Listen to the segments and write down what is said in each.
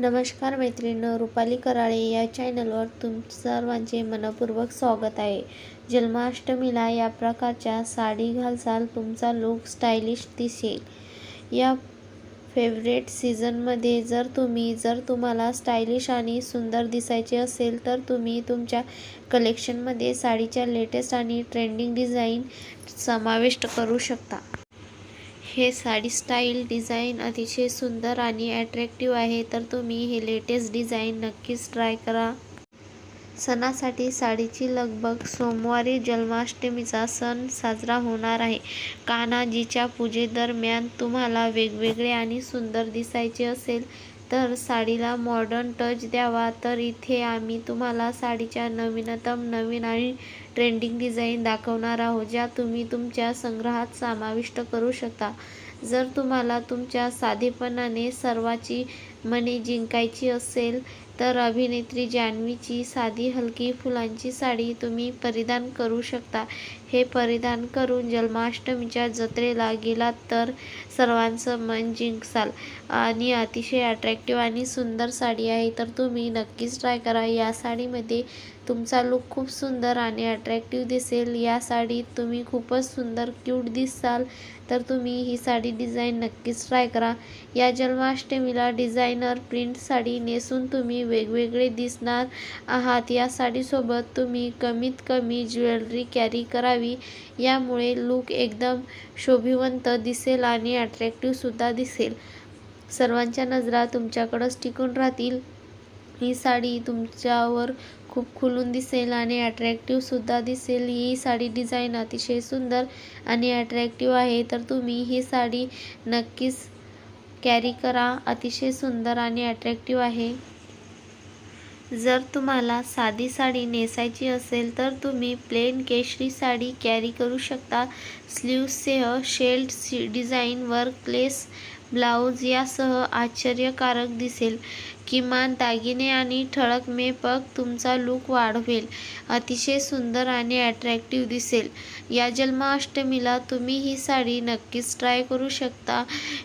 नमस्कार मैत्रिणीनं रुपाली कराळे या चॅनलवर तुम सर्वांचे मनपूर्वक स्वागत आहे. जन्माष्टमीला या प्रकारच्या साडी घालसाल तुमचा लुक स्टायलिश दिसेल. या फेवरेट सीझनमध्ये जर तुम्ही जर तुम्हाला स्टायलिश आणि सुंदर दिसायचे असेल तर तुम्ही तुमच्या कलेक्शनमध्ये साडीच्या लेटेस्ट आणि ट्रेंडिंग डिझाईन समाविष्ट करू शकता. हे साडी स्टाईल डिझाईन अतिशय सुंदर आणि ॲट्रॅक्टिव्ह आहे तर तुम्ही हे लेटेस्ट डिझाईन नक्कीच ट्राय करा. सणासाठी साडीची लगबग सोमवारी जन्माष्टमीचा सण साजरा होणार आहे. कान्हाजीच्या पूजेदरम्यान तुम्हाला वेगवेगळे आणि सुंदर दिसायचे असेल तर साडीला मॉडर्न टच द्यावा. तर इथे आम्ही तुम्हाला साडीच्या नवीनतम नवीन आणि ट्रेंडिंग डिझाईन दाखवणार आहोत ज्या तुम्ही तुमच्या संग्रहात समाविष्ट करू शकता. जर तुम्हाला तुमच्या साधेपणाने सर्वाची मने जिंकायची असेल तर अभिनेत्री जान्हवीची साधी हलकी फुलांची साडी तुम्ही परिधान करू शकता. हे परिधान करून जन्माष्टमीच्या जत्रेला गेलात तर सर्वांचं मन जिंकसाल. आणि अतिशय अट्रॅक्टिव्ह आणि सुंदर साडी आहे. तर तुम्ही नक्कीच ट्राय करा. या साडीमध्ये तुमचा लुक खूप सुंदर आणि अट्रॅक्टिव्ह दिसेल. या साडीत तुम्ही खूपच सुंदर क्यूट दिसाल तर तुम्ही ही साडी डिझाईन नक्कीच ट्राय करा. या जन्माष्टमीला डिझायनर प्रिंट साडी नेसून तुम्ही वेगवेगळे दिसणार आहात. या साडीसोबत तुम्ही कमीत कमी ज्वेलरी कॅरी करावी. यामुळे लूक एकदम शोभिवंत दिसेल आणि अट्रॅक्टिव्हसुद्धा दिसेल. सर्वांच्या नजरा तुमच्याकडंच टिकून राहतील. ही साडी तुमच्यावर खूप खुलून दिसेल आणि अट्रॅक्टिव्हसुद्धा दिसेल. ही साडी डिझाईन अतिशय सुंदर आणि अट्रॅक्टिव्ह आहे. तर तुम्ही ही साडी नक्कीच कॅरी करा. अतिशय सुंदर आणि अट्रॅक्टिव्ह आहे. जर तुम्हाला साधी साडी नेसायची असेल तर तुम्ही प्लेन केशरी साडी कॅरी करू शकता. स्लीव्ससह शेल्ड सी डिझाईन वर्कलेस ब्लाऊज यासह आश्चर्यकारक दिसेल. किमान दागिने आणि ठळक मेपक तुमचा लूक वाढवेल. अतिशय सुंदर आणि ॲट्रॅक्टिव्ह दिसेल. या जन्माष्टमीला तुम्ही ही साडी नक्कीच ट्राय करू शकता.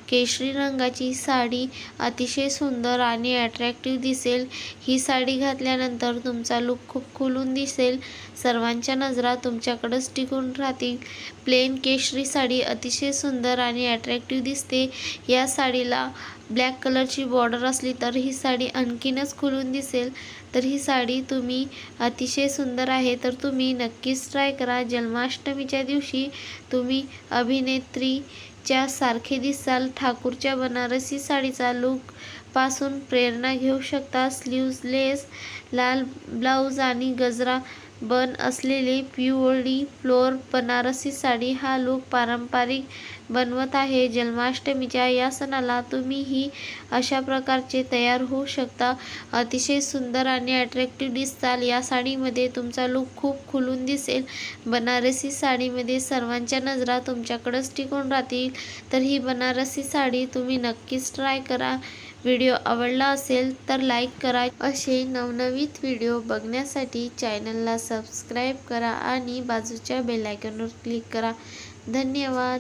केशरी रंगाची साडी अतिशय सुंदर आणि अट्रॅक्टिव्ह दिसेल. ही साडी घातल्यानंतर तुमचा लूक खूप खुलून दिसेल. सर्वांच्या नजरा तुमच्याकडंच टिकून राहतील. प्लेन केशरी साडी अतिशय सुंदर आणि अट्रॅक्टिव्ह दिसते. या साडीला ब्लॅक कलरची बॉर्डर असली तर ही साडी आणखीनच खुलून दिसेल. तर ही साडी तुम्ही अतिशय सुंदर आहे. तर तुम्ही नक्कीच ट्राय करा. जन्माष्टमीच्या दिवशी तुम्ही अभिनेत्रीच्या सारखे दिसाल. ठाकूरच्या बनारसी साडीचा लूकपासून प्रेरणा घेऊ शकता. स्लीव्जलेस लाल ब्लाऊज आणि गजरा बन असलेले पिवळी फ्लोअर बनारसी साडी हा लूक पारंपरिक बनवत आहे. जन्माष्टमीच्या या सणाला तुम्ही ही अशा प्रकारचे तयार होऊ शकता. अतिशय सुंदर आणि अट्रॅक्टिव्ह दिसताल. या साडीमध्ये तुमचा लूक खूप खुलून दिसेल. बनारसी साडीमध्ये सर्वांच्या नजरा तुमच्याकडंच टिकून राहतील. तर ही बनारसी साडी तुम्ही नक्कीच ट्राय करा. व्हिडिओ आवडला असेल तर लाईक करा. असे नवनवीन व्हिडिओ बघण्यासाठी चॅनलला सबस्क्राईब करा आणि बाजूच्या बेलायकनवर क्लिक करा. धन्यवाद.